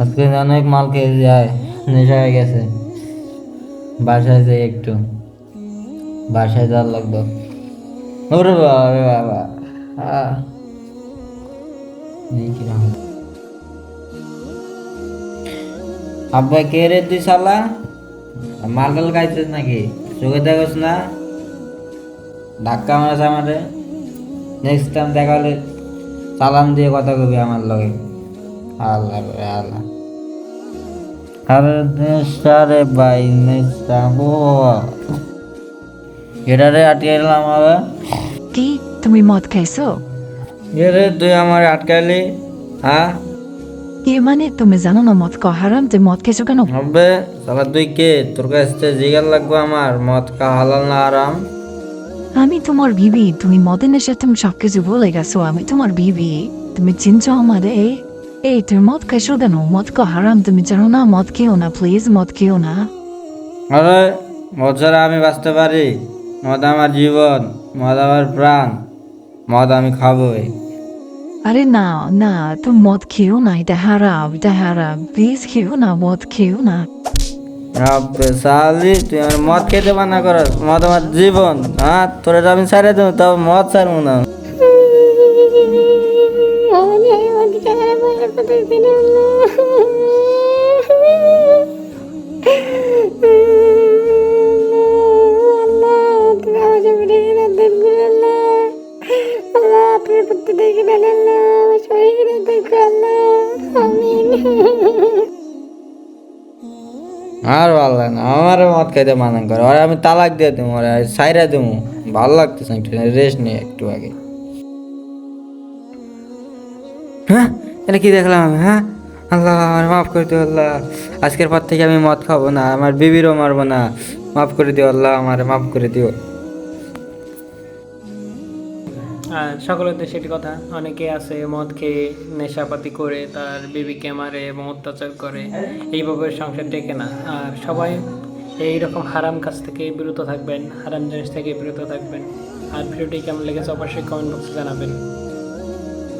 আজকে অনেক মাল খেয়ে যায়, নেশা হয়ে গেছে। বাসায় যাই একটু। বাসায় যাওয়ার লাগতো ওরে বাবা বাবা? আব্বা, কে রে তুই শালা? মাল টাল খাইছিস নাকি? চোখে দেখোস না? ধাক্কা মারাস আমারে? নেক্সট টাইম দেখা হলে সালাম দিয়ে কথা কবি আমার লগে। আল্লাহ আল্লাহ। আরে ভাই নেশা ও আটকে এলাম আবার। কি? তুমি মদ খাইছো? এ রে তুই আমার আটকালি হ্যাঁ কি মানে তুমি জানো না মদ খাওয়া হারাম? তুমি মদ খাইছো কেন? হবে সালা তুই কে? তোর কাছ থেকে জিগার লাগবো আমার মদ খা হালাল না আরাম আমি তোমার বিবি তুমি মদের নেশা তুমি সবকিছু বলে গেছো আমি তোমার বিবি। তুমি চিনছো আমারে? এই তুমি মদ খাইছো কেন মদ খাওয়া হারাম তুমি জানো না মদ খেও না প্লিজ মদ খেও না আরে মদ ছাড়া আমি বাঁচতে পারি মদ আমার জীবন মদ আমার প্রাণ মদ আমি খাবোই আরে না না তুমি মদ খেও না এটা হারাম এটা হারাম প্লিজ খেও না মদ খেও না সালি তুই আমার মদ খেতে মানা করস মদ আমার জীবন হ্যাঁ তোরে আমি ছাড়ে দেবো তবে মদ ছাড়বো না আর ভালো লাগে না আমার মদ খাইতে মানা করে আর আমি তালাক দিয়ে দেবো আর সাইরা দেবো ভালো লাগতেছে রেস্ট নিয়ে একটু আগে। হ্যাঁ? এটা কি দেখলাম হ্যাঁ? আল্লাহ, আমার মাফ করে দিও আল্লাহ। আজকের পর থেকে আমি মদ খাব না, আমার বিবিরও মারবো না। মাফ করে দিও আল্লাহ, আমার মাফ করে দিও। আর সকলের দেশে কথা, অনেকে আছে মদ খেয়ে নেশাপাতি করে, তার বিবিকে মারে এবং অত্যাচার করে, এইভাবে সংসার ডেকে না। আর সবাই এই রকম হারাম কাজ থেকে বিরত থাকবেন, হারাম জিনিস থেকে বিরত থাকবেন। আর ভিডিওটি কেমন লেগেছে অবশ্যই কমেন্ট বক্সে জানাবেন।